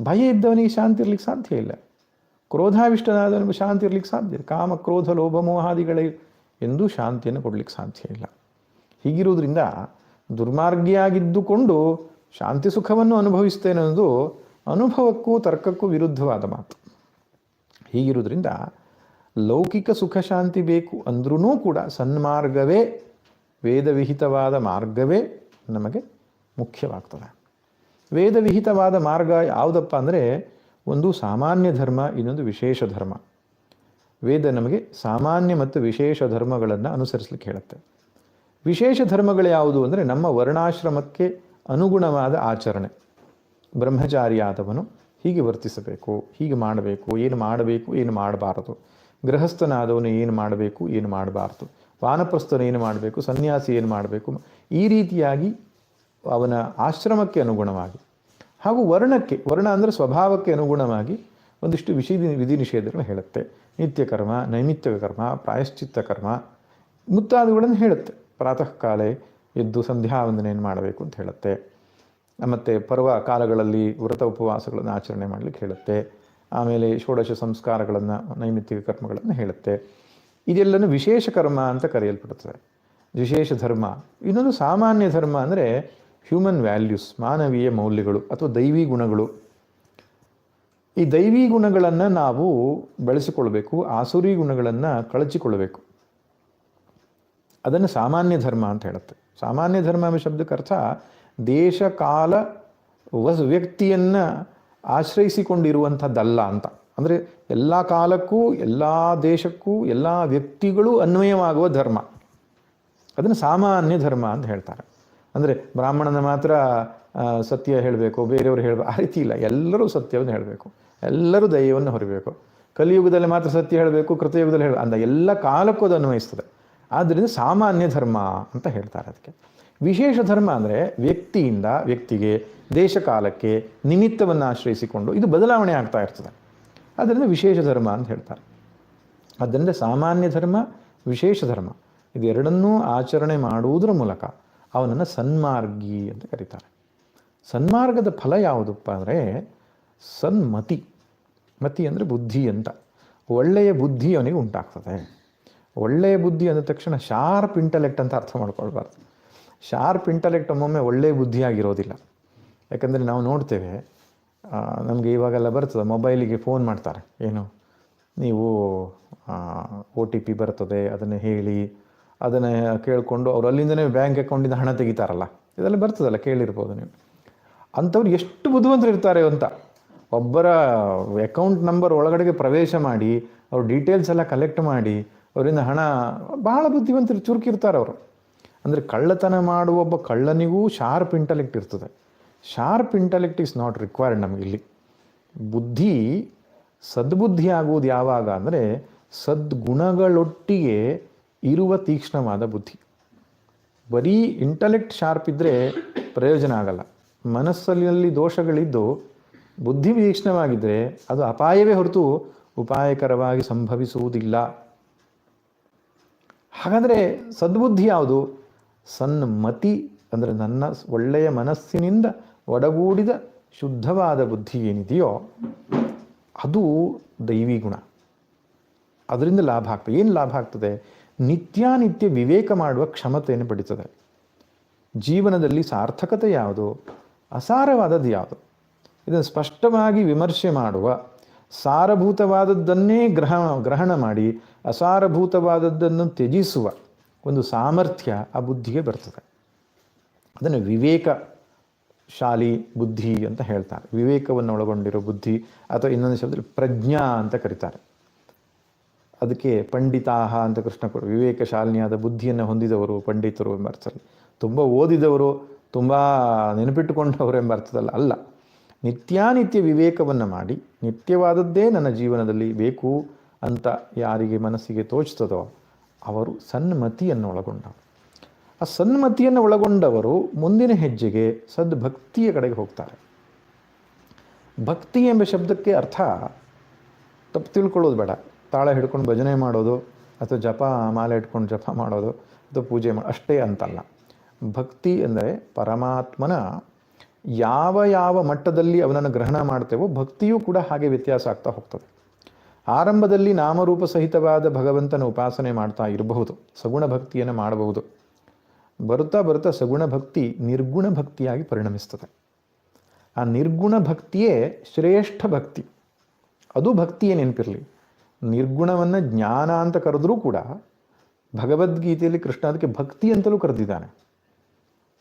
ಭಯ ಇದ್ದವನಿಗೆ ಶಾಂತಿ ಇರಲಿಕ್ಕೆ ಸಾಧ್ಯ ಇಲ್ಲ. ಕ್ರೋಧಾವಿಷ್ಟನಾದವನಿಗೆ ಶಾಂತಿ ಇರಲಿಕ್ಕೆ ಸಾಧ್ಯ ಕಾಮ, ಕ್ರೋಧ, ಲೋಭ, ಮೋಹಾದಿಗಳೇ ಎಂದೂ ಶಾಂತಿಯನ್ನು ಕೊಡಲಿಕ್ಕೆ ಸಾಧ್ಯ ಇಲ್ಲ. ಹೀಗಿರುವುದರಿಂದ ದುರ್ಮಾರ್ಗಿಯಾಗಿದ್ದುಕೊಂಡು ಶಾಂತಿ ಸುಖವನ್ನು ಅನುಭವಿಸ್ತೇನೆ ಅನ್ನೋದು ಅನುಭವಕ್ಕೂ ತರ್ಕಕ್ಕೂ ವಿರುದ್ಧವಾದ ಮಾತು. ಹೀಗಿರುವುದರಿಂದ ಲೌಕಿಕ ಸುಖ ಶಾಂತಿ ಬೇಕು ಅಂದ್ರೂ ಕೂಡ ಸನ್ಮಾರ್ಗವೇ ವೇದವಿಹಿತವಾದ ಮಾರ್ಗವೇ ನಮಗೆ ಮುಖ್ಯವಾಗ್ತದೆ. ವೇದವಿಹಿತವಾದ ಮಾರ್ಗ ಯಾವುದಪ್ಪ ಅಂದರೆ ಒಂದು ಸಾಮಾನ್ಯ ಧರ್ಮ, ಇನ್ನೊಂದು ವಿಶೇಷ ಧರ್ಮ. ವೇದ ನಮಗೆ ಸಾಮಾನ್ಯ ಮತ್ತು ವಿಶೇಷ ಧರ್ಮಗಳನ್ನು ಅನುಸರಿಸಲಿಕ್ಕೆ ಹೇಳುತ್ತೆ. ವಿಶೇಷ ಧರ್ಮಗಳು ಯಾವುದು ಅಂದರೆ ನಮ್ಮ ವರ್ಣಾಶ್ರಮಕ್ಕೆ ಅನುಗುಣವಾದ ಆಚರಣೆ. ಬ್ರಹ್ಮಚಾರಿಯಾದವನು ಹೀಗೆ ವರ್ತಿಸಬೇಕು, ಹೀಗೆ ಮಾಡಬೇಕು, ಏನು ಮಾಡಬೇಕು, ಏನು ಮಾಡಬಾರದು. ಗೃಹಸ್ಥನಾದವನು ಏನು ಮಾಡಬೇಕು, ಏನು ಮಾಡಬಾರ್ದು. ವಾನಪ್ರಸ್ಥನ ಏನು ಮಾಡಬೇಕು, ಸನ್ಯಾಸಿ ಏನು ಮಾಡಬೇಕು. ಈ ರೀತಿಯಾಗಿ ಅವನ ಆಶ್ರಮಕ್ಕೆ ಅನುಗುಣವಾಗಿ ಹಾಗೂ ವರ್ಣಕ್ಕೆ, ವರ್ಣ ಅಂದರೆ ಸ್ವಭಾವಕ್ಕೆ ಅನುಗುಣವಾಗಿ ಒಂದಿಷ್ಟು ವಿಷಿ ವಿಧಿ ನಿಷೇಧಗಳನ್ನು ಹೇಳುತ್ತೆ. ನಿತ್ಯ ಕರ್ಮ ನೈಮಿತ್ಯ ಕರ್ಮ, ಪ್ರಾಯಶ್ಚಿತ್ತ ಕರ್ಮ ಮುತ್ತಾದವುಗಳನ್ನು ಹೇಳುತ್ತೆ. ಪ್ರಾತಃ ಕಾಲೆ ಎದ್ದು ಸಂಧ್ಯಾ ವಂದನೆಯನ್ನು ಮಾಡಬೇಕು ಅಂತ ಹೇಳುತ್ತೆ. ಮತ್ತು ಪರ್ವ ಕಾಲಗಳಲ್ಲಿ ವ್ರತ ಉಪವಾಸಗಳನ್ನು ಆಚರಣೆ ಮಾಡಲಿಕ್ಕೆ ಹೇಳುತ್ತೆ. ಆಮೇಲೆ ಷೋಡಶ ಸಂಸ್ಕಾರಗಳನ್ನು ನೈಮಿತ್ತಿಕ ಕರ್ಮಗಳನ್ನು ಹೇಳುತ್ತೆ. ಇದೆಲ್ಲನೂ ವಿಶೇಷ ಕರ್ಮ ಅಂತ ಕರೆಯಲ್ಪಡುತ್ತದೆ. ವಿಶೇಷ ಧರ್ಮ. ಇನ್ನೊಂದು ಸಾಮಾನ್ಯ ಧರ್ಮ ಅಂದರೆ ಹ್ಯೂಮನ್ ವ್ಯಾಲ್ಯೂಸ್ ಮಾನವೀಯ ಮೌಲ್ಯಗಳು ಅಥವಾ ದೈವಿ ಗುಣಗಳು. ಈ ದೈವಿ ಗುಣಗಳನ್ನು ನಾವು ಬೆಳೆಸಿಕೊಳ್ಬೇಕು, ಆಸುರಿ ಗುಣಗಳನ್ನು ಕಳಚಿಕೊಳ್ಬೇಕು ಅದನ್ನು ಸಾಮಾನ್ಯ ಧರ್ಮ ಅಂತ ಹೇಳುತ್ತೆ. ಸಾಮಾನ್ಯ ಧರ್ಮ ಎಂಬ ಶಬ್ದಕ್ಕೆ ಅರ್ಥ ದೇಶ, ಕಾಲ, ವಸ್, ವ್ಯಕ್ತಿಯನ್ನು ಆಶ್ರಯಿಸಿಕೊಂಡಿರುವಂಥದ್ದಲ್ಲ ಅಂತ. ಅಂದರೆ ಎಲ್ಲ ಕಾಲಕ್ಕೂ, ಎಲ್ಲ ದೇಶಕ್ಕೂ, ಎಲ್ಲ ವ್ಯಕ್ತಿಗಳು ಅನ್ವಯವಾಗುವ ಧರ್ಮ. ಅದನ್ನು ಸಾಮಾನ್ಯ ಧರ್ಮ ಅಂತ ಹೇಳ್ತಾರೆ. ಅಂದರೆ ಬ್ರಾಹ್ಮಣನ ಮಾತ್ರ ಸತ್ಯ ಹೇಳಬೇಕು, ಬೇರೆಯವರು ಹೇಳಬೇಕು ಆ ರೀತಿ ಇಲ್ಲ. ಎಲ್ಲರೂ ಸತ್ಯವನ್ನು ಹೇಳಬೇಕು. ಎಲ್ಲರೂ ದೈವವನ್ನು ಹೊರಬೇಕು. ಕಲಿಯುಗದಲ್ಲಿ ಮಾತ್ರ ಸತ್ಯ ಹೇಳಬೇಕು, ಕೃತಯುಗದಲ್ಲಿ ಹೇಳ ಅಂದ ಎಲ್ಲ ಕಾಲಕ್ಕೂ ಅದು ಅನ್ವಯಿಸ್ತದೆ. ಆದ್ದರಿಂದ ಸಾಮಾನ್ಯ ಧರ್ಮ ಅಂತ ಹೇಳ್ತಾರೆ ಅದಕ್ಕೆ. ವಿಶೇಷ ಧರ್ಮ ಅಂದರೆ ವ್ಯಕ್ತಿಯಿಂದ ವ್ಯಕ್ತಿಗೆ ದೇಶ ಕಾಲಕ್ಕೆ ನಿಮಿತ್ತವನ್ನು ಆಶ್ರಯಿಸಿಕೊಂಡು ಇದು ಬದಲಾವಣೆ ಆಗ್ತಾ ಇರ್ತದೆ. ಅದರಿಂದ ವಿಶೇಷ ಧರ್ಮ ಅಂತ ಹೇಳ್ತಾರೆ. ಆದ್ದರಿಂದ ಸಾಮಾನ್ಯ ಧರ್ಮ, ವಿಶೇಷ ಧರ್ಮ ಇದೆರಡನ್ನೂ ಆಚರಣೆ ಮಾಡುವುದರ ಮೂಲಕ ಅವನನ್ನು ಸನ್ಮಾರ್ಗಿ ಅಂತ ಕರೀತಾರೆ. ಸನ್ಮಾರ್ಗದ ಫಲ ಯಾವುದಪ್ಪ ಅಂದರೆ ಸನ್ಮತಿ. ಮತಿ ಅಂದರೆ ಬುದ್ಧಿ ಅಂತ. ಒಳ್ಳೆಯ ಬುದ್ಧಿ ಅವನಿಗೆ ಉಂಟಾಗ್ತದೆ. ಒಳ್ಳೆಯ ಬುದ್ಧಿ ಅಂದ ತಕ್ಷಣ ಶಾರ್ಪ್ ಇಂಟಲೆಕ್ಟ್ ಅಂತ ಅರ್ಥ ಮಾಡ್ಕೊಳ್ಬಾರ್ದು. ಶಾರ್ಪ್ ಇಂಟಲೆಕ್ಟ್ ಒಮ್ಮೊಮ್ಮೆ ಒಳ್ಳೆಯ ಬುದ್ಧಿ ಆಗಿರೋದಿಲ್ಲ. ಯಾಕಂದರೆ ನಾವು ನೋಡ್ತೇವೆ ನಮಗೆ ಇವಾಗೆಲ್ಲ ಬರ್ತದೆ, ಮೊಬೈಲಿಗೆ ಫೋನ್ ಮಾಡ್ತಾರೆ. ಏನು? ನೀವು ಒ ಟಿ ಪಿ ಬರ್ತದೆ, ಅದನ್ನು ಹೇಳಿ ಅದನ್ನು ಕೇಳಿಕೊಂಡು ಅವ್ರು ಅಲ್ಲಿಂದನೇ ಬ್ಯಾಂಕ್ ಅಕೌಂಟಿಂದ ಹಣ ತೆಗಿತಾರಲ್ಲ? ಇದೆಲ್ಲ ಬರ್ತದಲ್ಲ, ಕೇಳಿರ್ಬೋದು ನೀವು. ಅಂಥವ್ರು ಎಷ್ಟು ಬುದ್ಧಿವಂತರು ಇರ್ತಾರೆ ಅಂತ. ಒಬ್ಬರ ಅಕೌಂಟ್ ನಂಬರ್ ಒಳಗಡೆಗೆ ಪ್ರವೇಶ ಮಾಡಿ, ಅವ್ರ ಡೀಟೇಲ್ಸ್ ಎಲ್ಲ ಕಲೆಕ್ಟ್ ಮಾಡಿ, ಅವರಿಂದ ಹಣ, ಬಹಳ ಬುದ್ಧಿವಂತರು ಚುರುಕಿರ್ತಾರೆ ಅವರು. ಅಂದರೆ ಕಳ್ಳತನ ಮಾಡುವ ಒಬ್ಬ ಕಳ್ಳನಿಗೂ ಶಾರ್ಪ್ ಇಂಟಲೆಕ್ಟ್ ಇರ್ತದೆ. Sharp intellect is not required ನಮಗೆ ಇಲ್ಲಿ. ಬುದ್ಧಿ, ಸದ್ಬುದ್ಧಿ ಆಗುವುದು ಯಾವಾಗ ಅಂದರೆ ಸದ್ಗುಣಗಳೊಟ್ಟಿಗೆ ಇರುವ ತೀಕ್ಷ್ಣವಾದ ಬುದ್ಧಿ. ಬರೀ ಇಂಟಲೆಕ್ಟ್ ಶಾರ್ಪ್ ಇದ್ದರೆ ಪ್ರಯೋಜನ ಆಗಲ್ಲ. ಮನಸ್ಸಲ್ಲಿ ದೋಷಗಳಿದ್ದು ಬುದ್ಧಿ ತೀಕ್ಷ್ಣವಾಗಿದ್ದರೆ ಅದು ಅಪಾಯವೇ ಹೊರತು ಉಪಾಯಕರವಾಗಿ ಸಂಭವಿಸುವುದಿಲ್ಲ. ಹಾಗಾದರೆ ಸದ್ಬುದ್ಧಿ ಯಾವುದು? ಸನ್ಮತಿ ಅಂದರೆ ನನ್ನ ಒಳ್ಳೆಯ ಮನಸ್ಸಿನಿಂದ ಒಡಗೂಡಿದ ಶುದ್ಧವಾದ ಬುದ್ಧಿ ಏನಿದೆಯೋ ಅದು ದೈವಿ ಗುಣ. ಅದರಿಂದ ಲಾಭ ಆಗ್ತದೆ. ಏನು ಲಾಭ ಆಗ್ತದೆ? ನಿತ್ಯಾನಿತ್ಯ ವಿವೇಕ ಮಾಡುವ ಕ್ಷಮತೆಯನ್ನು ಪಡಿತದೆ. ಜೀವನದಲ್ಲಿ ಸಾರ್ಥಕತೆ ಯಾವುದು? ಅಸಾರವಾದದ್ದು ಯಾವುದು? ಇದನ್ನು ಸ್ಪಷ್ಟವಾಗಿ ವಿಮರ್ಶೆ ಮಾಡುವ, ಸಾರಭೂತವಾದದ್ದನ್ನೇ ಗ್ರಹ, ಗ್ರಹಣ ಮಾಡಿ ಅಸಾರಭೂತವಾದದ್ದನ್ನು ತ್ಯಜಿಸುವ ಒಂದು ಸಾಮರ್ಥ್ಯ ಆ ಬುದ್ಧಿಗೆ ಬರ್ತದೆ. ಅದನ್ನು ವಿವೇಕ ಶಾಲಿ ಬುದ್ಧಿ ಅಂತ ಹೇಳ್ತಾರೆ. ವಿವೇಕವನ್ನು ಒಳಗೊಂಡಿರೋ ಬುದ್ಧಿ ಅಥವಾ ಇನ್ನೊಂದು ಶಬ್ದದಲ್ಲಿ ಪ್ರಜ್ಞಾ ಅಂತ ಕರೀತಾರೆ. ಅದಕ್ಕೆ ಪಂಡಿತಾಹ ಅಂತ ಕೃಷ್ಣ ಕೊಡು. ವಿವೇಕಶಾಲಿನಿಯಾದ ಬುದ್ಧಿಯನ್ನು ಹೊಂದಿದವರು ಪಂಡಿತರು ಎಂಬ ಅರ್ಥದಲ್ಲಿ ತುಂಬ ಓದಿದವರು, ತುಂಬ ನೆನಪಿಟ್ಟುಕೊಂಡವರು ಎಂಬ ಅರ್ಥದಲ್ಲಿ, ಅಲ್ಲ. ನಿತ್ಯಾನಿತ್ಯ ವಿವೇಕವನ್ನು ಮಾಡಿ, ನಿತ್ಯವಾದದ್ದೇ ನನ್ನ ಜೀವನದಲ್ಲಿ ಬೇಕು ಅಂತ ಯಾರಿಗೆ ಮನಸ್ಸಿಗೆ ತೋಚ್ತದೋ ಅವರು ಸನ್ಮತಿಯನ್ನು ಒಳಗೊಂಡವರು ಆ ಸನ್ಮತಿಯನ್ನು ಒಳಗೊಂಡವರು ಮುಂದಿನ ಹೆಜ್ಜೆಗೆ ಸದ್ಭಕ್ತಿಯ ಕಡೆಗೆ ಹೋಗ್ತಾರೆ. ಭಕ್ತಿ ಎಂಬ ಶಬ್ದಕ್ಕೆ ಅರ್ಥ ತಪ್ಪು ತಿಳ್ಕೊಳ್ಳೋದು ಬೇಡ. ತಾಳ ಹಿಡ್ಕೊಂಡು ಭಜನೆ ಮಾಡೋದು ಅಥವಾ ಜಪ, ಮಾಲೆ ಇಟ್ಕೊಂಡು ಜಪ ಮಾಡೋದು ಅಥವಾ ಪೂಜೆ ಮಾಡೋ, ಅಷ್ಟೇ ಅಂತಲ್ಲ. ಭಕ್ತಿ ಅಂದರೆ ಪರಮಾತ್ಮನ ಯಾವ ಯಾವ ಮಟ್ಟದಲ್ಲಿ ಅವನನ್ನು ಗ್ರಹಣ ಮಾಡ್ತೇವೋ ಭಕ್ತಿಯೂ ಕೂಡ ಹಾಗೆ ವ್ಯತ್ಯಾಸ ಆಗ್ತಾ ಹೋಗ್ತದೆ. ಆರಂಭದಲ್ಲಿ ನಾಮರೂಪ ಸಹಿತವಾದ ಭಗವಂತನ ಉಪಾಸನೆ ಮಾಡ್ತಾ ಇರಬಹುದು, ಸಗುಣ ಭಕ್ತಿಯನ್ನು ಮಾಡಬಹುದು. ಬರುತ್ತಾ ಬರುತ್ತಾ ಸಗುಣ ಭಕ್ತಿ ನಿರ್ಗುಣ ಭಕ್ತಿಯಾಗಿ ಪರಿಣಮಿಸ್ತದೆ. ಆ ನಿರ್ಗುಣ ಭಕ್ತಿಯೇ ಶ್ರೇಷ್ಠ ಭಕ್ತಿ. ಅದು ಭಕ್ತಿಯೇ ನೆನಪಿರಲಿ. ನಿರ್ಗುಣವನ್ನು ಜ್ಞಾನ ಅಂತ ಕರೆದ್ರೂ ಕೂಡ ಭಗವದ್ಗೀತೆಯಲ್ಲಿ ಕೃಷ್ಣ ಅದಕ್ಕೆ ಭಕ್ತಿ ಅಂತಲೂ ಕರೆದಿದ್ದಾನೆ.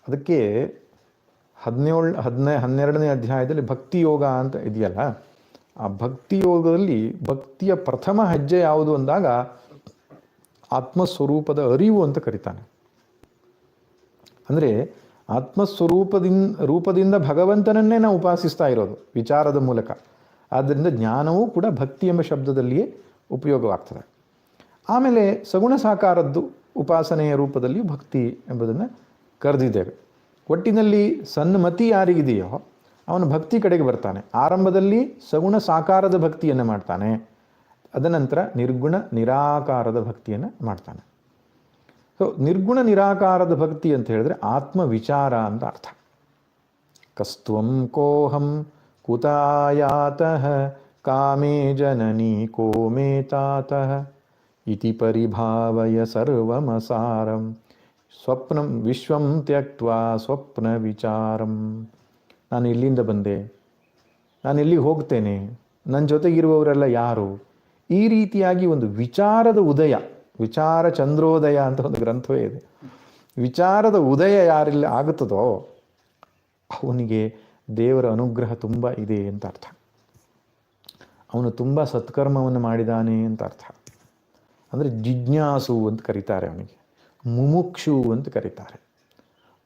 ಅದಕ್ಕೆ ಹದಿನೇಳು, ಹದಿನೈ, ಹನ್ನೆರಡನೇ ಅಧ್ಯಾಯದಲ್ಲಿ ಭಕ್ತಿ ಯೋಗ ಅಂತ ಇದೆಯಲ್ಲ, ಆ ಭಕ್ತಿ ಯೋಗದಲ್ಲಿ ಭಕ್ತಿಯ ಪ್ರಥಮ ಹೆಜ್ಜೆ ಯಾವುದು ಅಂದಾಗ ಆತ್ಮಸ್ವರೂಪದ ಅರಿವು ಅಂತ ಕರೀತಾನೆ. ಅಂದರೆ ಆತ್ಮಸ್ವರೂಪದಿಂದ ರೂಪದಿಂದ ಭಗವಂತನನ್ನೇ ನಾವು ಉಪಾಸಿಸ್ತಾ ಇರೋದು ವಿಚಾರದ ಮೂಲಕ. ಆದ್ದರಿಂದ ಜ್ಞಾನವೂ ಕೂಡ ಭಕ್ತಿ ಎಂಬ ಶಬ್ದದಲ್ಲಿಯೇ ಉಪಯೋಗವಾಗ್ತದೆ. ಆಮೇಲೆ ಸಗುಣ ಸಾಕಾರದ್ದು ಉಪಾಸನೆಯ ರೂಪದಲ್ಲಿ ಭಕ್ತಿ ಎಂಬುದನ್ನು ಕರೆದಿದ್ದೇವೆ. ಒಟ್ಟಿನಲ್ಲಿ ಸನ್ಮತಿ ಯಾರಿಗಿದೆಯೋ ಅವನು ಭಕ್ತಿ ಕಡೆಗೆ ಬರ್ತಾನೆ. ಆರಂಭದಲ್ಲಿ ಸಗುಣ ಸಾಕಾರದ ಭಕ್ತಿಯನ್ನು ಮಾಡ್ತಾನೆ. ಅದನಂತರ ನಿರ್ಗುಣ ನಿರಾಕಾರದ ಭಕ್ತಿಯನ್ನು ಮಾಡ್ತಾನೆ. ಸೊ ನಿರ್ಗುಣ ನಿರಾಕಾರದ ಭಕ್ತಿ ಅಂತ ಹೇಳಿದ್ರೆ ಆತ್ಮ ವಿಚಾರ ಅಂತ ಅರ್ಥ. ಕಸ್ತ್ವಂ ಕೋಹಂ ಕುತಾಯಾತಃ ಕಾಮೇ ಜನನಿ को मे तातः ಇತಿ ಪರಿಭಾವಯ ಸರ್ವಮಸಾರಂ ಸ್ವಪ್ನಂ ವಿಶ್ವಂ ತ್ಯಕ್ತ್ವ ಸ್ವಪ್ನ ವಿಚಾರಂ ನಾನು ಇಲ್ಲಿಂದ ಬಂದೆ. ನಾನು ಎಲ್ಲಿಗೆ ಹೋಗ್ತೇನೆ. ನನ್ನ ಜೊತೆಗಿರುವವರೆಲ್ಲ ಯಾರು? ಈ ರೀತಿಯಾಗಿ ಒಂದು ವಿಚಾರದ ಉದಯ, ವಿಚಾರ ಚಂದ್ರೋದಯ ಅಂತ ಒಂದು ಗ್ರಂಥವೇ ಇದೆ. ವಿಚಾರದ ಉದಯ ಯಾರಲ್ಲಿ ಆಗುತ್ತದೋ, ಅವನಿಗೆ ದೇವರ ಅನುಗ್ರಹ ತುಂಬ ಇದೆ ಅಂತ ಅರ್ಥ. ಅವನು ತುಂಬ ಸತ್ಕರ್ಮವನ್ನು ಮಾಡಿದಾನೆ ಅಂತ ಅರ್ಥ. ಅಂದರೆ ಜಿಜ್ಞಾಸು ಅಂತ ಕರೀತಾರೆ ಅವನಿಗೆ. ಮುಮುಕ್ಷು ಅಂತ ಕರೀತಾರೆ.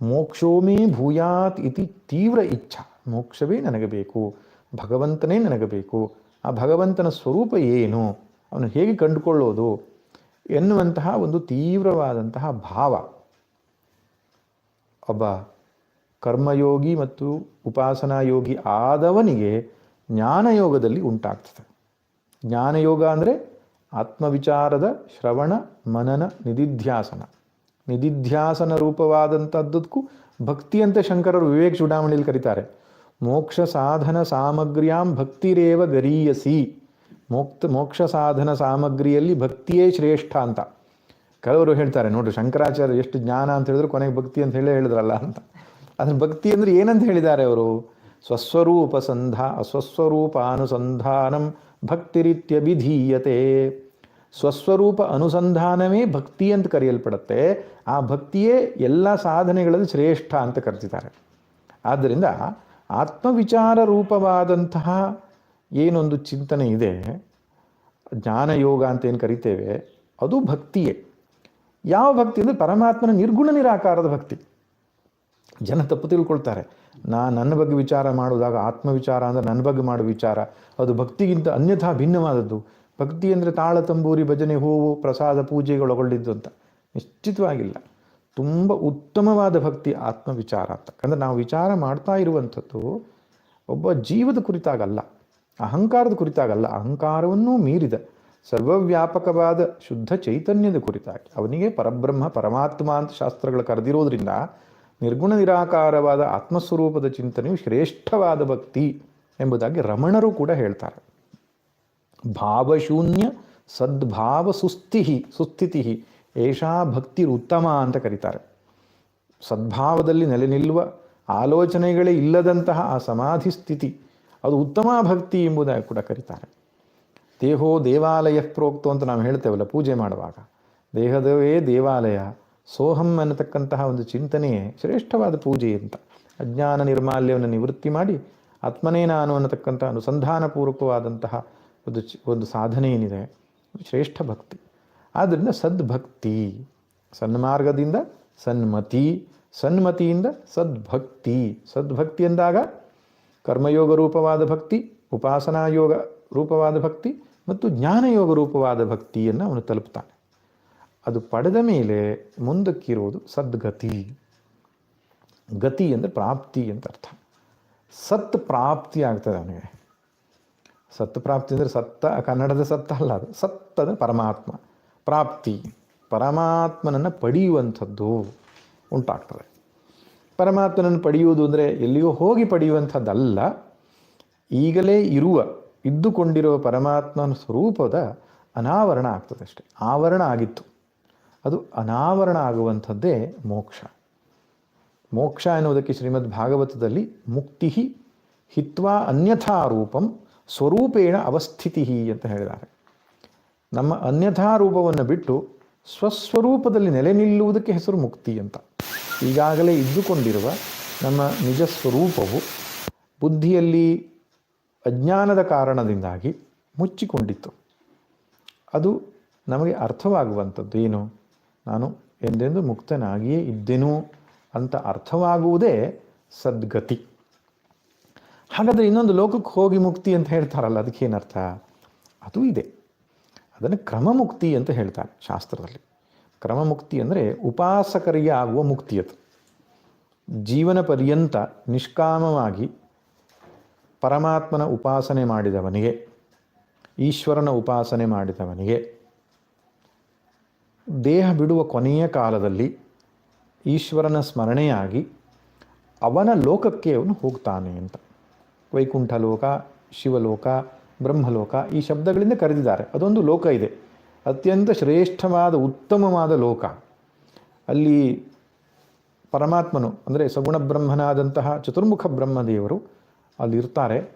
ಮೋಕ್ಷೋಮೇ ಭೂಯಾತ್ ಇತಿ ತೀವ್ರ ಇಚ್ಛಾ. ಮೋಕ್ಷವೇ ನನಗೆ ಬೇಕು. ಭಗವಂತನೇ ನನಗೆ ಬೇಕು. ಆ ಭಗವಂತನ ಸ್ವರೂಪ ಏನು? ಅವನು ಹೇಗೆ ಕಂಡುಕೊಳ್ಳೋದು? ಎನ್ನುವಂತಹ ಒಂದು ತೀವ್ರವಾದಂತಹ ಭಾವ. ಒಬ್ಬ ಕರ್ಮಯೋಗಿ ಮತ್ತು ಉಪಾಸನಾ ಯೋಗಿ ಆದವನಿಗೆ ಜ್ಞಾನಯೋಗದಲ್ಲಿ ಉಂಟಾಗ್ತದೆ. ಜ್ಞಾನಯೋಗ ಅಂದರೆ ಆತ್ಮವಿಚಾರದ ಶ್ರವಣ, ಮನನ, ನಿಧಿಧ್ಯಾಸನ. ನಿಧಿಧ್ಯಾಸನ ರೂಪವಾದಂಥದ್ದಕ್ಕೂ ಭಕ್ತಿ ಅಂತ ಶಂಕರರು ವಿವೇಕ್ ಚೂಡಾಮಣಿಯಲ್ಲಿ ಕರೀತಾರೆ. ಮೋಕ್ಷ ಸಾಧನ ಸಾಮಗ್ರ್ಯಾಂ ಭಕ್ತಿರೇವ ಗರೀಯಸಿ. ಮೋಕ್ತ ಮೋಕ್ಷ ಸಾಧನ ಸಾಮಗ್ರಿಯಲ್ಲಿ ಭಕ್ತಿಯೇ ಶ್ರೇಷ್ಠ ಅಂತ. ಕೆಲವರು ಹೇಳ್ತಾರೆ, ನೋಡ್ರಿ ಶಂಕರಾಚಾರ್ಯ ಎಷ್ಟು ಜ್ಞಾನ ಅಂತ ಹೇಳಿದ್ರು ಕೊನೆಗೆ ಭಕ್ತಿ ಅಂತ ಹೇಳೇ ಹೇಳಿದ್ರಲ್ಲ ಅಂತ. ಅದನ್ನ ಭಕ್ತಿ ಅಂದರೆ ಏನಂತ ಹೇಳಿದ್ದಾರೆ ಅವರು? ಸ್ವಸ್ವರೂಪ ಸಂಧಾ ಭಕ್ತಿರಿತ್ಯ ಭಕ್ತಿರಿತ್ಯಭಿಧೀಯತೆ ಸ್ವಸ್ವರೂಪ ಅನುಸಂಧಾನವೇ ಭಕ್ತಿ ಅಂತ ಕರೆಯಲ್ಪಡುತ್ತೆ. ಆ ಭಕ್ತಿಯೇ ಎಲ್ಲ ಸಾಧನೆಗಳಲ್ಲಿ ಶ್ರೇಷ್ಠ ಅಂತ ಕರೆದಿದ್ದಾರೆ. ಆದ್ದರಿಂದ ಆತ್ಮವಿಚಾರ ರೂಪವಾದಂತಹ ಏನೊಂದು ಚಿಂತನೆ ಇದೆ, ಜ್ಞಾನಯೋಗ ಅಂತ ಏನು ಕರಿತೇವೆ, ಅದು ಭಕ್ತಿಯೇ. ಯಾವ ಭಕ್ತಿ ಅಂದರೆ ಪರಮಾತ್ಮನ ನಿರ್ಗುಣ ನಿರಾಕಾರದ ಭಕ್ತಿ. ಜನ ತಪ್ಪು ತಿಳ್ಕೊಳ್ತಾರೆ. ನಾ ನನ್ನ ಬಗ್ಗೆ ವಿಚಾರ ಮಾಡುವಾಗ ಆತ್ಮವಿಚಾರ ಅಂದರೆ ನನ್ನ ಬಗ್ಗೆ ಮಾಡೋ ವಿಚಾರ. ಅದು ಭಕ್ತಿಗಿಂತ ಅನ್ಯಥಾ ಭಿನ್ನವಾದದ್ದು. ಭಕ್ತಿ ಅಂದರೆ ತಾಳ, ತಂಬೂರಿ, ಭಜನೆ, ಹೂವು, ಪ್ರಸಾದ, ಪೂಜೆಗಳೊಗೊಳ್ಳಿದ್ದು ಅಂತ. ನಿಶ್ಚಿತವಾಗಿಲ್ಲ. ತುಂಬ ಉತ್ತಮವಾದ ಭಕ್ತಿ ಆತ್ಮವಿಚಾರ ಅಂತ. ಅಂದರೆ ನಾವು ವಿಚಾರ ಮಾಡ್ತಾ ಇರುವಂಥದ್ದು ಒಬ್ಬ ಜೀವದ ಕುರಿತಾಗಲ್ಲ. ಅಹಂಕಾರದ ಕುರಿತಾಗಲ್ಲ. ಅಹಂಕಾರವನ್ನೂ ಮೀರಿದ ಸರ್ವವ್ಯಾಪಕವಾದ ಶುದ್ಧ ಚೈತನ್ಯದ ಕುರಿತಾಗಿ. ಅವನಿಗೆ ಪರಬ್ರಹ್ಮ, ಪರಮಾತ್ಮ ಅಂತ ಶಾಸ್ತ್ರಗಳು ಕರೆದಿರೋದ್ರಿಂದ ನಿರ್ಗುಣ ನಿರಾಕಾರವಾದ ಆತ್ಮಸ್ವರೂಪದ ಚಿಂತನೆಯು ಶ್ರೇಷ್ಠವಾದ ಭಕ್ತಿ ಎಂಬುದಾಗಿ ರಮಣರು ಕೂಡ ಹೇಳ್ತಾರೆ. ಭಾವಶೂನ್ಯ ಸದ್ಭಾವ ಸುಸ್ಥಿ ಸುಸ್ಥಿತಿ ಏಷಾ ಭಕ್ತಿ ಉತ್ತಮ ಅಂತ ಕರೀತಾರೆ. ಸದ್ಭಾವದಲ್ಲಿ ನೆಲೆ ನಿಲ್ಲುವ ಆಲೋಚನೆಗಳೇ ಇಲ್ಲದಂತಹ ಆ ಸಮಾಧಿ ಸ್ಥಿತಿ, ಅದು ಉತ್ತಮ ಭಕ್ತಿ ಎಂಬುದಾಗಿ ಕೂಡ ಕರೀತಾರೆ. ದೇಹೋ ದೇವಾಲಯ ಪ್ರೋಕ್ತು ಅಂತ ನಾವು ಹೇಳ್ತೇವಲ್ಲ ಪೂಜೆ ಮಾಡುವಾಗ. ದೇಹದವೇ ದೇವಾಲಯ ಸೋಹಂ ಅನ್ನತಕ್ಕಂತಹ ಒಂದು ಚಿಂತನೆಯೇ ಶ್ರೇಷ್ಠವಾದ ಪೂಜೆ ಅಂತ. ಅಜ್ಞಾನ ನಿರ್ಮಾಲ್ಯವನ್ನು ನಿವೃತ್ತಿ ಮಾಡಿ ಆತ್ಮನೇ ನಾನು ಅನ್ನತಕ್ಕಂಥ ಅನುಸಂಧಾನಪೂರ್ವಕವಾದಂತಹ ಒಂದು ಒಂದು ಸಾಧನೆ ಏನಿದೆ ಶ್ರೇಷ್ಠ ಭಕ್ತಿ. ಆದ್ದರಿಂದ ಸದ್ಭಕ್ತಿ, ಸನ್ಮಾರ್ಗದಿಂದ ಸನ್ಮತಿ, ಸನ್ಮತಿಯಿಂದ ಸದ್ಭಕ್ತಿ. ಸದ್ಭಕ್ತಿ ಎಂದಾಗ ಕರ್ಮಯೋಗ ರೂಪವಾದ ಭಕ್ತಿ ಉಪಾಸನಾ ಯೋಗ ರೂಪವಾದ ಭಕ್ತಿ ಮತ್ತು ಜ್ಞಾನಯೋಗ ರೂಪವಾದ ಭಕ್ತಿಯನ್ನು ಅವನು ತಲುಪ್ತಾನೆ. ಅದು ಪಡೆದ ಮೇಲೆ ಮುಂದಕ್ಕಿರೋದು ಸದ್ಗತಿ. ಗತಿ ಅಂದರೆ ಪ್ರಾಪ್ತಿ ಅಂತ ಅರ್ಥ. ಸತ್ ಪ್ರಾಪ್ತಿ ಆಗ್ತದೆ ಅವನಿಗೆ. ಸತ್ ಪ್ರಾಪ್ತಿ ಅಂದರೆ ಸತ್ತ, ಕನ್ನಡದ ಸತ್ತ ಅಲ್ಲ ಅದು. ಸತ್ ಅಂದರೆ ಪರಮಾತ್ಮ. ಪ್ರಾಪ್ತಿ. ಪರಮಾತ್ಮನನ್ನು ಪಡೆಯುವಂಥದ್ದು ಉಂಟಾಗ್ತದೆ. ಪರಮಾತ್ಮನನ್ನು ಪಡೆಯುವುದು ಅಂದರೆ ಎಲ್ಲಿಯೋ ಹೋಗಿ ಪಡೆಯುವಂಥದ್ದಲ್ಲ. ಈಗಲೇ ಇರುವ, ಇದ್ದುಕೊಂಡಿರುವ ಪರಮಾತ್ಮನ ಸ್ವರೂಪದ ಅನಾವರಣ ಆಗ್ತದೆ ಅಷ್ಟೆ. ಆವರಣ ಆಗಿತ್ತು. ಅದು ಅನಾವರಣ ಆಗುವಂಥದ್ದೇ ಮೋಕ್ಷ. ಮೋಕ್ಷ ಎನ್ನುವುದಕ್ಕೆ ಶ್ರೀಮದ್ ಭಾಗವತದಲ್ಲಿ ಮುಕ್ತಿ ಹಿತ್ವಾ ಅನ್ಯಥಾ ರೂಪಂ ಸ್ವರೂಪೇಣ ಅವಸ್ಥಿತಿ ಅಂತ ಹೇಳಿದ್ದಾರೆ. ನಮ್ಮ ಅನ್ಯಥಾ ರೂಪವನ್ನು ಬಿಟ್ಟು ಸ್ವಸ್ವರೂಪದಲ್ಲಿ ನೆಲೆ ನಿಲ್ಲುವುದಕ್ಕೆ ಹೆಸರು ಮುಕ್ತಿ ಅಂತ. ಈಗಾಗಲೇ ಇದ್ದುಕೊಂಡಿರುವ ನಮ್ಮ ನಿಜ ಸ್ವರೂಪವು ಬುದ್ಧಿಯಲ್ಲಿ ಅಜ್ಞಾನದ ಕಾರಣದಿಂದಾಗಿ ಮುಚ್ಚಿಕೊಂಡಿತ್ತು. ಅದು ನಮಗೆ ಅರ್ಥವಾಗುವಂಥದ್ದು ಏನು ನಾನು ಎಂದೆಂದು ಮುಕ್ತನಾಗಿಯೇ ಇದ್ದೆನು ಅಂತ ಅರ್ಥವಾಗುವುದೇ ಸದ್ಗತಿ. ಹಾಗಾದರೆ ಇನ್ನೊಂದು ಲೋಕಕ್ಕೆ ಹೋಗಿ ಮುಕ್ತಿ ಅಂತ ಹೇಳ್ತಾರಲ್ಲ ಅದಕ್ಕೇನರ್ಥ ಅದು ಇದೆ. ಅದನ್ನು ಕ್ರಮಮುಕ್ತಿ ಅಂತ ಹೇಳ್ತಾರೆ ಶಾಸ್ತ್ರದಲ್ಲಿ. ಕ್ರಮಮುಕ್ತಿ ಅಂದರೆ ಉಪಾಸಕರಿಗೆ ಆಗುವ ಮುಕ್ತಿ ಅದು. ಜೀವನ ಪರ್ಯಂತ ನಿಷ್ಕಾಮವಾಗಿ ಪರಮಾತ್ಮನ ಉಪಾಸನೆ ಮಾಡಿದವನಿಗೆ, ಈಶ್ವರನ ಉಪಾಸನೆ ಮಾಡಿದವನಿಗೆ ದೇಹ ಬಿಡುವ ಕೊನೆಯ ಕಾಲದಲ್ಲಿ ಈಶ್ವರನ ಸ್ಮರಣೆಯಾಗಿ ಅವನ ಲೋಕಕ್ಕೆ ಅವನು ಹೋಗ್ತಾನೆ ಅಂತ. ವೈಕುಂಠ ಲೋಕ ಶಿವಲೋಕ, ಬ್ರಹ್ಮಲೋಕ ಈ ಶಬ್ದಗಳಿಂದ ಕರೆದಿದ್ದಾರೆ. ಅದೊಂದು ಲೋಕ ಇದೆ. ಅತ್ಯಂತ ಶ್ರೇಷ್ಠವಾದ, ಉತ್ತಮವಾದ ಲೋಕ. ಅಲ್ಲಿ ಪರಮಾತ್ಮನು, ಅಂದರೆ ಸಗುಣ ಬ್ರಹ್ಮನಾದಂತಹ ಚತುರ್ಮುಖ ಬ್ರಹ್ಮದೇವರು ಅಲ್ಲಿರ್ತಾರೆ.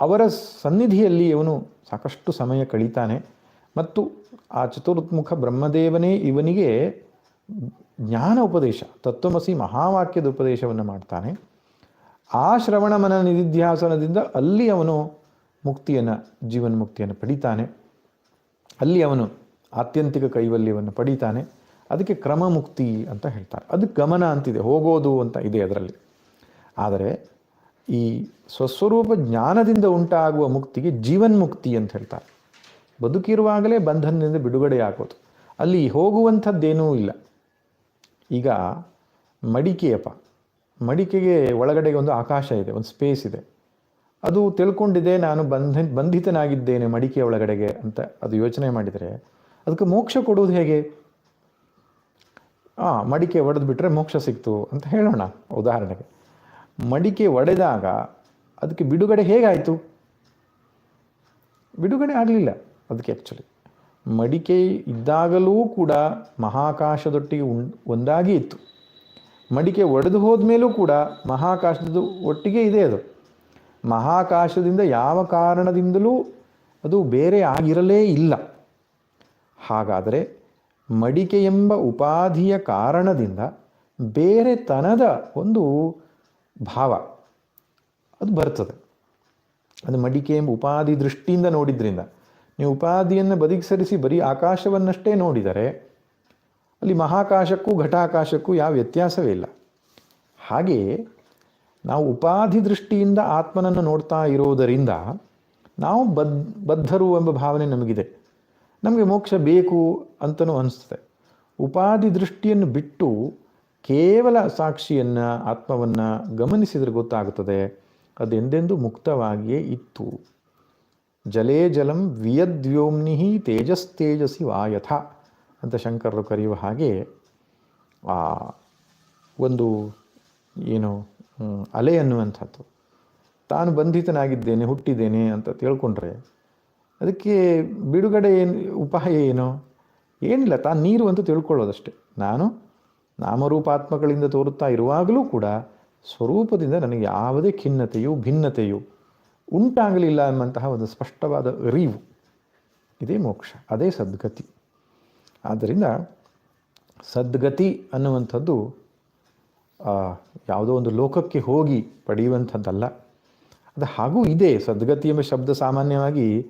ಅವರ ಸನ್ನಿಧಿಯಲ್ಲಿ ಇವನು ಸಾಕಷ್ಟು ಸಮಯ ಕಳೀತಾನೆ. ಮತ್ತು ಆ ಚತುರ್ಮುಖ ಬ್ರಹ್ಮದೇವನೇ ಇವನಿಗೆ ಜ್ಞಾನ ಉಪದೇಶ, ತತ್ವಮಸಿ ಮಹಾವಾಕ್ಯದ ಉಪದೇಶವನ್ನು ಮಾಡ್ತಾನೆ. ಆ ಶ್ರವಣ ಮನ ನಿಧಿಧ್ಯಾಸನದಿಂದ ಅಲ್ಲಿ ಅವನು ಮುಕ್ತಿಯನ್ನು ಜೀವನ್ ಮುಕ್ತಿಯನ್ನು ಪಡಿತಾನೆ. ಅಲ್ಲಿ ಅವನು ಆತ್ಯಂತಿಕ ಕೈವಲ್ಯವನ್ನು ಪಡಿತಾನೆ. ಅದಕ್ಕೆ ಕ್ರಮ ಮುಕ್ತಿ ಅಂತ ಹೇಳ್ತಾರೆ. ಅದು ಗಮನ ಅಂತಿದೆ, ಹೋಗೋದು ಅಂತ ಇದೆ ಅದರಲ್ಲಿ. ಆದರೆ ಈ ಸ್ವಸ್ವರೂಪ ಜ್ಞಾನದಿಂದ ಉಂಟಾಗುವ ಮುಕ್ತಿಗೆ ಜೀವನ್ಮುಕ್ತಿ ಅಂತ ಹೇಳ್ತಾರೆ. ಬದುಕಿರುವಾಗಲೇ ಬಂಧನದಿಂದ ಬಿಡುಗಡೆ ಹಾಕೋದು ಅಲ್ಲಿ ಹೋಗುವಂಥದ್ದೇನೂ ಇಲ್ಲ. ಈಗ ಮಡಿಕೆಯಪ್ಪ. ಮಡಿಕೆಗೆ ಒಳಗಡೆಗೆ ಒಂದು ಆಕಾಶ ಇದೆ, ಒಂದು ಸ್ಪೇಸ್ ಇದೆ. ಅದು ತಿಳ್ಕೊಂಡಿದೆ ನಾನು ಬಂಧ, ಬಂಧಿತನಾಗಿದ್ದೇನೆ ಮಡಿಕೆಯ ಒಳಗಡೆಗೆ ಅಂತ ಅದು ಯೋಚನೆ ಮಾಡಿದರೆ ಅದಕ್ಕೆ ಮೋಕ್ಷ ಕೊಡುವುದು ಹೇಗೆ? ಆ, ಮಡಿಕೆ ಒಡೆದು ಬಿಟ್ಟರೆ ಮೋಕ್ಷ ಸಿಕ್ತು ಅಂತ ಹೇಳೋಣ ಉದಾಹರಣೆಗೆ. ಮಡಿಕೆ ಒಡೆದಾಗ ಅದಕ್ಕೆ ಬಿಡುಗಡೆ ಹೇಗಾಯಿತು? ಬಿಡುಗಡೆ ಆಗಲಿಲ್ಲ. ಅದಕ್ಕೆ ಆ್ಯಕ್ಚುಲಿ ಮಡಿಕೆ ಇದ್ದಾಗಲೂ ಕೂಡ ಮಹಾಕಾಶದೊಟ್ಟಿಗೆ ಉಂ, ಒಂದಾಗಿ ಇತ್ತು. ಮಡಿಕೆ ಒಡೆದು ಹೋದ ಮೇಲೂ ಕೂಡ ಮಹಾಕಾಶದ ಒಟ್ಟಿಗೆ ಇದೆ ಅದು. ಮಹಾಕಾಶದಿಂದ ಯಾವ ಕಾರಣದಿಂದಲೂ ಅದು ಬೇರೆ ಆಗಿರಲೇ ಇಲ್ಲ. ಹಾಗಾದರೆ ಮಡಿಕೆ ಎಂಬ ಉಪಾಧಿಯ ಕಾರಣದಿಂದ ಬೇರೆ ತನದ ಒಂದು ಭಾವ ಅದು ಬರ್ತದೆ. ಅದು ಮಡಿಕೆ ಎಂಬ ಉಪಾಧಿ ದೃಷ್ಟಿಯಿಂದ ನೋಡಿದ್ರಿಂದ ನೀವು ಉಪಾಧಿಯನ್ನು ಬದಿಗೆ ಸರಿಸಿ ಬರೀ ಆಕಾಶವನ್ನಷ್ಟೇ ನೋಡಿದರೆ ಅಲ್ಲಿ ಮಹಾಕಾಶಕ್ಕೂ ಘಟಾಕಾಶಕ್ಕೂ ಯಾವ ವ್ಯತ್ಯಾಸವೇ ಇಲ್ಲ. ಹಾಗೆಯೇ ನಾವು ಉಪಾಧಿ ದೃಷ್ಟಿಯಿಂದ ಆತ್ಮನನ್ನು ನೋಡ್ತಾ ಇರೋದರಿಂದ ನಾವು ಬದ್, ಬದ್ಧರು ಎಂಬ ಭಾವನೆ ನಮಗಿದೆ. ನಮಗೆ ಮೋಕ್ಷ ಬೇಕು ಅಂತಲೂ ಅನಿಸ್ತದೆ ಉಪಾಧಿ ದೃಷ್ಟಿಯನ್ನು ಬಿಟ್ಟು ಕೇವಲ ಸಾಕ್ಷಿಯನ್ನು, ಆತ್ಮವನ್ನು ಗಮನಿಸಿದರೆ ಗೊತ್ತಾಗುತ್ತದೆ. ಅದೆಂದೆಂದು ಮುಕ್ತವಾಗಿಯೇ ಇತ್ತು. ಜಲೇ ಜಲಂ ವಿಯದ್ವ್ಯೋಮ್ನಿ ತೇಜಸ್ತೇಜಸಿ ವಾಯಥ ಅಂತ ಶಂಕರರು ಕರೆಯುವ ಹಾಗೆ, ಆ, ಒಂದು ಏನು ಅಲೆ ಅನ್ನುವಂಥದ್ದು. ತಾನು ಬಂಧಿತನಾಗಿದ್ದೇನೆ, ಹುಟ್ಟಿದ್ದೇನೆ ಅಂತ ತಿಳ್ಕೊಂಡ್ರೆ ಅದಕ್ಕೆ ಬಿಡುಗಡೆ ಏನು, ಉಪಾಯ ಏನು? ಏನಿಲ್ಲ, ತಾನು ನೀರು ಅಂತ ತಿಳ್ಕೊಳ್ಳೋದಷ್ಟೆ. ನಾನು ನಾಮರೂಪಾತ್ಮಗಳಿಂದ ತೋರುತ್ತಾ ಇರುವಾಗಲೂ ಕೂಡ ಸ್ವರೂಪದಿಂದ ನನಗೆ ಯಾವುದೇ ಖಿನ್ನತೆಯು, ಭಿನ್ನತೆಯು ಉಂಟಾಗಲಿಲ್ಲ ಎಂಬಂತಹ ಒಂದು ಸ್ಪಷ್ಟವಾದ ಅರಿವು. ಇದೇ ಮೋಕ್ಷ, ಅದೇ ಸದ್ಗತಿ. ಆದ್ದರಿಂದ ಸದ್ಗತಿ ಅನ್ನುವಂಥದ್ದು ಯಾವುದೋ ಒಂದು ಲೋಕಕ್ಕೆ ಹೋಗಿ ಪಡೆಯುವಂಥದ್ದಲ್ಲ. ಅದು ಹಾಗೂ ಇದೆ, ಸದ್ಗತಿ ಎಂಬ ಶಬ್ದ ಸಾಮಾನ್ಯವಾಗಿ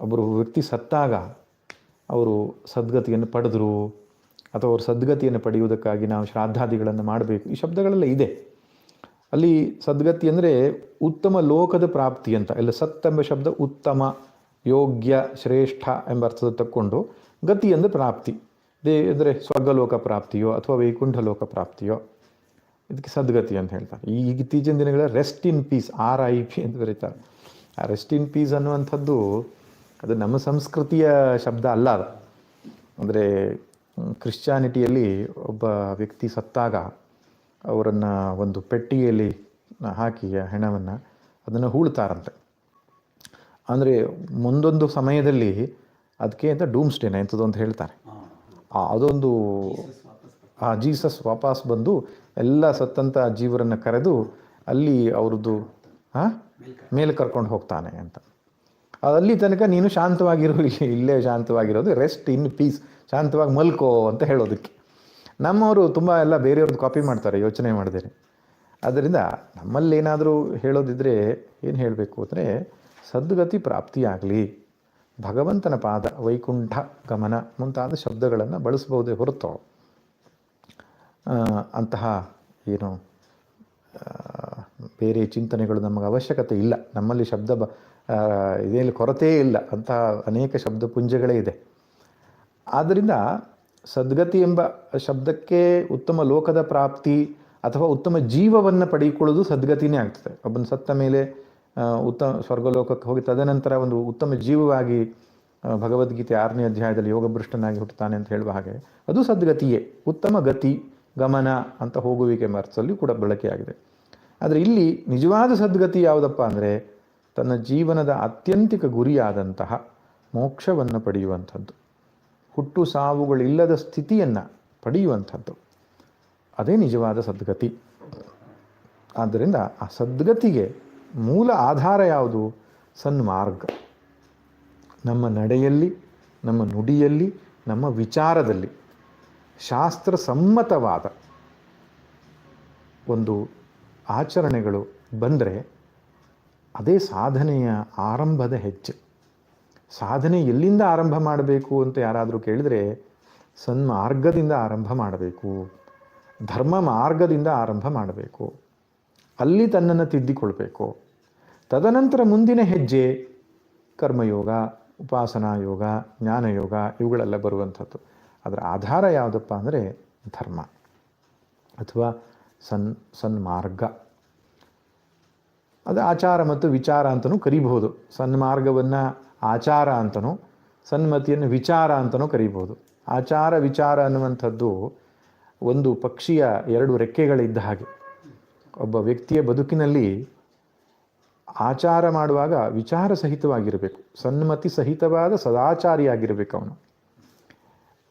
ಒಬ್ಬರು ವ್ಯಕ್ತಿ ಸತ್ತಾಗ ಅವರು ಸದ್ಗತಿಯನ್ನು ಪಡೆದರು, ಅಥವಾ ಅವರು ಸದ್ಗತಿಯನ್ನು ಪಡೆಯುವುದಕ್ಕಾಗಿ ನಾವು ಶ್ರಾದ್ದಾದಿಗಳನ್ನು ಮಾಡಬೇಕು. ಈ ಶಬ್ದಗಳೆಲ್ಲ ಇದೆ. ಅಲ್ಲಿ ಸದ್ಗತಿ ಅಂದರೆ ಉತ್ತಮ ಲೋಕದ ಪ್ರಾಪ್ತಿ ಅಂತ. ಇಲ್ಲ ಸತ್ ಎಂಬ ಶಬ್ದ ಉತ್ತಮ, ಯೋಗ್ಯ, ಶ್ರೇಷ್ಠ ಎಂಬ ಅರ್ಥದ ತಕ್ಕೊಂಡು ಗತಿ ಅಂದರೆ ಪ್ರಾಪ್ತಿ. ದೇ ಅಂದರೆ ಸ್ವರ್ಗಲೋಕ ಪ್ರಾಪ್ತಿಯೋ ಅಥವಾ ವೈಕುಂಠ ಲೋಕ ಪ್ರಾಪ್ತಿಯೋ. ಇದಕ್ಕೆ ಸದ್ಗತಿ ಅಂತ ಹೇಳ್ತಾರೆ. ಈ ಇತ್ತೀಚಿನ ದಿನಗಳ rest in peace R I P ಅಂತ ಬರೀತಾರೆ. ಆ ರೆಸ್ಟ್ ಇನ್ ಪೀಸ್ ಅನ್ನುವಂಥದ್ದು ಅದು ನಮ್ಮ ಸಂಸ್ಕೃತಿಯ ಶಬ್ದ ಅಲ್ಲ ಅದು. ಅಂದರೆ ಕ್ರಿಶ್ಚಾನಿಟಿಯಲ್ಲಿ ಒಬ್ಬ ವ್ಯಕ್ತಿ ಸತ್ತಾಗ ಅವರನ್ನು ಒಂದು ಪೆಟ್ಟಿಗೆಯಲ್ಲಿ ಹಾಕಿ ಆ ಹೆಣವನ್ನು ಅದನ್ನು ಹೂಳ್ತಾರಂತೆ. ಅಂದರೆ ಮುಂದೊಂದು ಸಮಯದಲ್ಲಿ ಅದಕ್ಕೆ ಅಂತ ಡೂಮ್ ಸ್ಟೇನ್ ಎಂಥದ್ದು ಅಂತ ಹೇಳ್ತಾರೆ. ಅದೊಂದು ಆ ಜೀಸಸ್ ವಾಪಸ್ ಬಂದು ಎಲ್ಲ ಸತ್ತಂಥ ಜೀವರನ್ನು ಕರೆದು ಅಲ್ಲಿ ಅವ್ರದ್ದು ಹಾಂ ಮೇಲೆ ಕರ್ಕೊಂಡು ಹೋಗ್ತಾನೆ ಅಂತ. ಅಲ್ಲಿ ತನಕ ನೀನು ಶಾಂತವಾಗಿರು, ಇಲ್ಲೇ ಶಾಂತವಾಗಿರೋದು ರೆಸ್ಟ್ ಇನ್ ಪೀಸ್ ಶಾಂತವಾಗಿ ಮಲ್ಕೋ ಅಂತ ಹೇಳೋದಕ್ಕೆ. ನಮ್ಮವರು ತುಂಬ ಎಲ್ಲ ಬೇರೆಯವ್ರದ್ದು ಕಾಪಿ ಮಾಡ್ತಾರೆ, ಯೋಚನೆ ಮಾಡಿದರೆ ಆದ್ದರಿಂದ ನಮ್ಮಲ್ಲಿ ಏನಾದರೂ ಹೇಳೋದಿದ್ರೆ ಏನು ಹೇಳಬೇಕು ಅಂದರೆ, ಸದ್ಗತಿ ಪ್ರಾಪ್ತಿಯಾಗಲಿ. ಭಗವಂತನ ಪಾದ ವೈಕುಂಠ ಗಮನ ಮುಂತಾದ ಶಬ್ದಗಳನ್ನು ಬಳಸ್ಬೋದೇ ಹೊರತು ಅಂತಹ ಏನು ಬೇರೆ ಚಿಂತನೆಗಳು ನಮಗೆ ಅವಶ್ಯಕತೆ ಇಲ್ಲ. ನಮ್ಮಲ್ಲಿ ಶಬ್ದ ಬ ಇದೇನು ಕೊರತೆ ಇಲ್ಲ. ಅಂತಹ ಅನೇಕ ಶಬ್ದ ಪುಂಜಗಳೇ ಇದೆ. ಆದ್ದರಿಂದ ಸದ್ಗತಿ ಎಂಬ ಶಬ್ದಕ್ಕೆ ಉತ್ತಮ ಲೋಕದ ಪ್ರಾಪ್ತಿ ಅಥವಾ ಉತ್ತಮ ಜೀವವನ್ನು ಪಡೆದುಕೊಳ್ಳೋದು ಸದ್ಗತಿನೇ ಆಗ್ತದೆ. ಒಬ್ಬನ ಸತ್ತ ಮೇಲೆ ಉತ್ತಮ ಸ್ವರ್ಗಲೋಕಕ್ಕೆ ಹೋಗಿ ತದನಂತರ ಒಂದು ಉತ್ತಮ ಜೀವವಾಗಿ ಭಗವದ್ಗೀತೆ ಆರನೇ ಅಧ್ಯಾಯದಲ್ಲಿ ಯೋಗಭೃಷ್ಟನಾಗಿ ಹುಟ್ಟುತ್ತಾನೆ ಅಂತ ಹೇಳುವ ಹಾಗೆ ಅದು ಸದ್ಗತಿಯೇ. ಉತ್ತಮ ಗತಿ, ಗಮನ ಅಂತ ಹೋಗುವಿಕೆ ಅರ್ಥದಲ್ಲಿ ಕೂಡ ಬಳಕೆಯಾಗಿದೆ. ಆದರೆ ಇಲ್ಲಿ ನಿಜವಾದ ಸದ್ಗತಿ ಯಾವುದಪ್ಪ ಅಂದರೆ ತನ್ನ ಜೀವನದ ಅತ್ಯಂತಿಕ ಗುರಿಯಾದಂತಹ ಮೋಕ್ಷವನ್ನು ಪಡೆಯುವಂಥದ್ದು. ಹುಟ್ಟು ಸಾವುಗಳಿಲ್ಲದ ಸ್ಥಿತಿಯನ್ನು ಪಡೆಯುವಂಥದ್ದು. ಅದೇ ನಿಜವಾದ ಸದ್ಗತಿ. ಆದ್ದರಿಂದ ಆ ಸದ್ಗತಿಗೆ ಮೂಲ ಆಧಾರ ಯಾವುದು? ಸನ್ಮಾರ್ಗ. ನಮ್ಮ ನಡೆಯಲ್ಲಿ, ನಮ್ಮ ನುಡಿಯಲ್ಲಿ, ನಮ್ಮ ವಿಚಾರದಲ್ಲಿ ಶಾಸ್ತ್ರ ಸಮ್ಮತವಾದ ಒಂದು ಆಚರಣೆಗಳು ಬಂದರೆ ಅದೇ ಸಾಧನೆಯ ಆರಂಭದ ಹೆಜ್ಜೆ. ಸಾಧನೆ ಎಲ್ಲಿಂದ ಆರಂಭ ಮಾಡಬೇಕು ಅಂತ ಯಾರಾದರೂ ಕೇಳಿದರೆ ಸನ್ಮಾರ್ಗದಿಂದ ಆರಂಭ ಮಾಡಬೇಕು. ಧರ್ಮ ಮಾರ್ಗದಿಂದ ಆರಂಭ ಮಾಡಬೇಕು. ಅಲ್ಲಿ ತನ್ನನ್ನು ತಿದ್ದಿಕೊಳ್ಬೇಕು. ತದನಂತರ ಮುಂದಿನ ಹೆಜ್ಜೆ ಕರ್ಮಯೋಗ, ಉಪಾಸನಾ ಯೋಗ ಜ್ಞಾನಯೋಗ ಇವುಗಳೆಲ್ಲ ಬರುವಂಥದ್ದು. ಅದರ ಆಧಾರ ಯಾವುದಪ್ಪ ಅಂದರೆ ಧರ್ಮ ಅಥವಾ ಸನ್ ಸನ್ಮಾರ್ಗ. ಅದು ಆಚಾರ ಮತ್ತು ವಿಚಾರ ಅಂತಲೂ ಕರಿಬಹುದು. ಸನ್ಮಾರ್ಗವನ್ನು ಆಚಾರ ಅಂತನೂ, ಸನ್ಮತಿಯನ್ನು ವಿಚಾರ ಅಂತಲೂ ಕರೀಬೋದು. ಆಚಾರ, ವಿಚಾರ ಅನ್ನುವಂಥದ್ದು ಒಂದು ಪಕ್ಷಿಯ ಎರಡು ರೆಕ್ಕೆಗಳಿದ್ದ ಹಾಗೆ. ಒಬ್ಬ ವ್ಯಕ್ತಿಯ ಬದುಕಿನಲ್ಲಿ ಆಚಾರ ಮಾಡುವಾಗ ವಿಚಾರ ಸಹಿತವಾಗಿರಬೇಕು. ಸನ್ಮತಿ ಸಹಿತವಾದ ಸದಾಚಾರಿಯಾಗಿರಬೇಕು ಅವನು.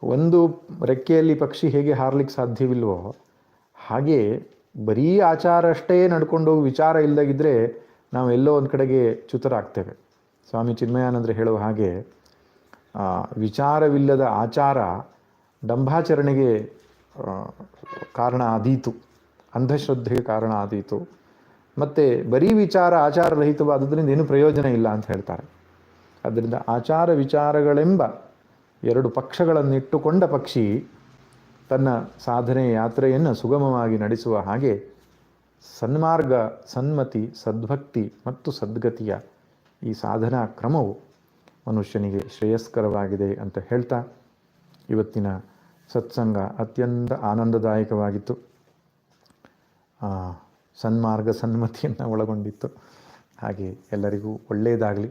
ಒಂದು ರೆಕ್ಕೆಯಲ್ಲಿ ಪಕ್ಷಿ ಹೇಗೆ ಹಾರಲಿಕ್ಕೆ ಸಾಧ್ಯವಿಲ್ವೋ, ಹಾಗೆ ಬರೀ ಆಚಾರ ಅಷ್ಟೇ ನಡ್ಕೊಂಡು ವಿಚಾರ ಇಲ್ಲದಾಗಿದ್ದರೆ ನಾವು ಎಲ್ಲೋ ಒಂದು ಕಡೆಗೆ ಚ್ಯುತರಾಗ್ತೇವೆ. ಸ್ವಾಮಿ ಚಿನ್ಮಯಾನಂದರು ಹೇಳುವ ಹಾಗೆ ವಿಚಾರವಿಲ್ಲದ ಆಚಾರ ಡಂಭಾಚರಣೆಗೆ ಕಾರಣ ಆದೀತು. ಅಂಧಶ್ರದ್ಧೆಗೆ ಕಾರಣ ಆದೀತು. ಮತ್ತು ಬರೀ ವಿಚಾರ ಆಚಾರರಹಿತವಾದುದರಿಂದ ಏನೂ ಪ್ರಯೋಜನ ಇಲ್ಲ ಅಂತ ಹೇಳ್ತಾರೆ. ಆದ್ದರಿಂದ ಆಚಾರ ವಿಚಾರಗಳೆಂಬ ಎರಡು ಪಕ್ಷಗಳನ್ನಿಟ್ಟುಕೊಂಡ ಪಕ್ಷಿ ತನ್ನ ಸಾಧನೆ ಯಾತ್ರೆಯನ್ನು ಸುಗಮವಾಗಿ ನಡೆಸುವ ಹಾಗೆ ಸನ್ಮಾರ್ಗ, ಸನ್ಮತಿ, ಸದ್ಭಕ್ತಿ ಮತ್ತು ಸದ್ಗತಿಯ ಈ ಸಾಧನಾ ಕ್ರಮವು ಮನುಷ್ಯನಿಗೆ ಶ್ರೇಯಸ್ಕರವಾಗಿದೆ ಅಂತ ಹೇಳ್ತಾ ಇವತ್ತಿನ ಸತ್ಸಂಗ ಅತ್ಯಂತ ಆನಂದದಾಯಕವಾಗಿತ್ತು. ಸನ್ಮಾರ್ಗ ಸನ್ಮತಿಯನ್ನು ಒಳಗೊಂಡಿತ್ತು. ಹಾಗೆ ಎಲ್ಲರಿಗೂ ಒಳ್ಳೆಯದಾಗಲಿ